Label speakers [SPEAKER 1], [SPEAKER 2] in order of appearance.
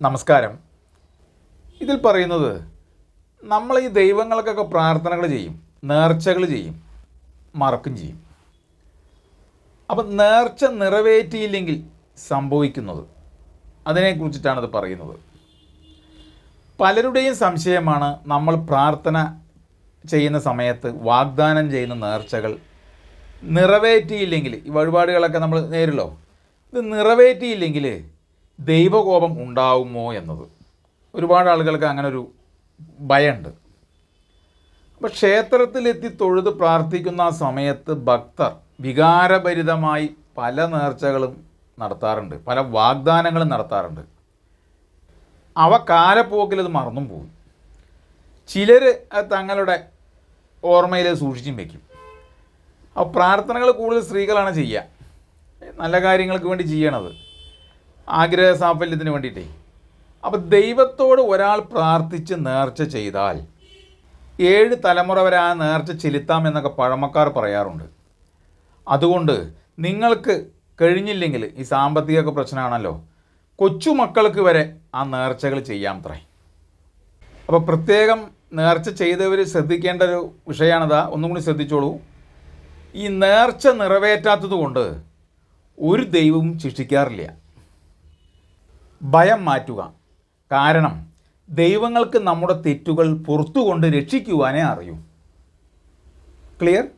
[SPEAKER 1] നമസ്കാരം. ഇതിൽ പറയുന്നത് നമ്മൾ ഈ ദൈവങ്ങൾക്കൊക്കെ പ്രാർത്ഥനകൾ ചെയ്യും നേർച്ചകൾ ചെയ്യും മറക്കും ചെയ്യും. അപ്പം നേർച്ച നിറവേറ്റിയില്ലെങ്കിൽ സംഭവിക്കുന്നത് അതിനെക്കുറിച്ചിട്ടാണ് ഇത് പറയുന്നത്. പലരുടെയും സംശയമാണ് നമ്മൾ പ്രാർത്ഥന ചെയ്യുന്ന സമയത്ത് വാഗ്ദാനം ചെയ്യുന്ന നേർച്ചകൾ നിറവേറ്റിയില്ലെങ്കിൽ ഈ വഴിപാടുകളൊക്കെ നമ്മൾ നേരിലോ ഇത് നിറവേറ്റിയില്ലെങ്കിൽ ദൈവകോപം ഉണ്ടാവുമോ എന്നത്? ഒരുപാട് ആളുകൾക്ക് അങ്ങനെ ഒരു ഭയമുണ്ട്. അപ്പോൾ ക്ഷേത്രത്തിലെത്തി തൊഴുത് പ്രാർത്ഥിക്കുന്ന ആ സമയത്ത് ഭക്തർ വികാരഭരിതമായി പല നേർച്ചകളും നടത്താറുണ്ട്. പല വാഗ്ദാനങ്ങളും നടത്താറുണ്ട്. അവ കാലപ്പോക്കിൽ അത് മറന്നും പോകും. ചിലർ തങ്ങളുടെ ഓർമ്മയിൽ സൂക്ഷിച്ചും വയ്ക്കും അപ്പോൾ പ്രാർത്ഥനകൾ കൂടുതൽ സ്ത്രീകളാണ് ചെയ്യുക. നല്ല കാര്യങ്ങൾക്ക് വേണ്ടി ചെയ്യണത്. ആഗ്രഹ സാഫല്യത്തിന് വേണ്ടിയിട്ടേ. അപ്പോൾ ദൈവത്തോട് ഒരാൾ പ്രാർത്ഥിച്ച് നേർച്ച ചെയ്താൽ ഏഴ് തലമുറ വരെ ആ നേർച്ച ചെലുത്താം എന്നൊക്കെ പഴമക്കാർ പറയാറുണ്ട്. അതുകൊണ്ട് നിങ്ങൾക്ക് കഴിഞ്ഞില്ലെങ്കിൽ ഈ സാമ്പത്തികമൊക്കെ പ്രശ്നമാണല്ലോ. കൊച്ചുമക്കൾക്ക് വരെ ആ നേർച്ചകൾ ചെയ്യാം അത്രേ അപ്പോൾ പ്രത്യേകം നേർച്ച ചെയ്തവർ ശ്രദ്ധിക്കേണ്ട ഒരു വിഷയമാണിതാ ഒന്നും കൂടി ശ്രദ്ധിച്ചോളൂ. ഈ നേർച്ച നിറവേറ്റാത്തത് കൊണ്ട് ഒരു ദൈവവും ശിക്ഷിക്കാറില്ല. ഭയം മാറ്റുക. കാരണം ദൈവങ്ങൾക്ക് നമ്മുടെ തെറ്റുകൾ പുറത്തുകൊണ്ട് രക്ഷിക്കുവാനേ അറിയൂ. ക്ലിയർ